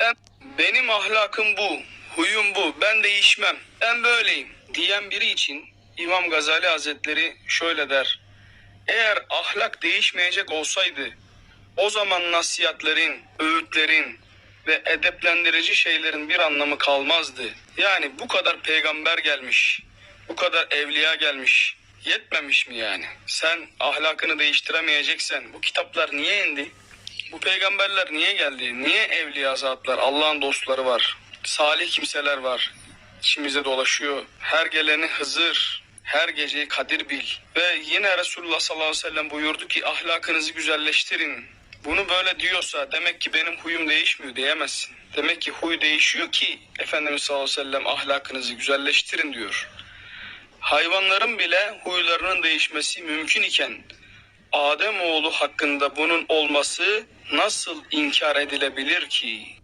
Ben, benim ahlakım bu, huyum bu, ben değişmem, ben böyleyim diyen biri için İmam Gazali Hazretleri şöyle der. Eğer ahlak değişmeyecek olsaydı o zaman nasihatlerin, öğütlerin ve edeplendirici şeylerin bir anlamı kalmazdı. Yani bu kadar peygamber gelmiş, bu kadar evliya gelmiş. Yetmemiş mi yani? Sen ahlakını değiştiremeyeceksen bu kitaplar niye indi? Bu peygamberler niye geldi? Niye evliya zatlar, Allah'ın dostları var? Salih kimseler var. İçimizde dolaşıyor. Her geleni Hızır, her geceyi Kadir bil. Ve yine Resulullah sallallahu aleyhi ve sellem buyurdu ki ahlakınızı güzelleştirin. Bunu böyle diyorsa demek ki benim huyum değişmiyor diyemezsin. Demek ki huy değişiyor ki Efendimiz sallallahu aleyhi ve sellem ahlakınızı güzelleştirin diyor. Hayvanların bile huylarının değişmesi mümkün iken Adem oğlu hakkında bunun olması nasıl inkar edilebilir ki?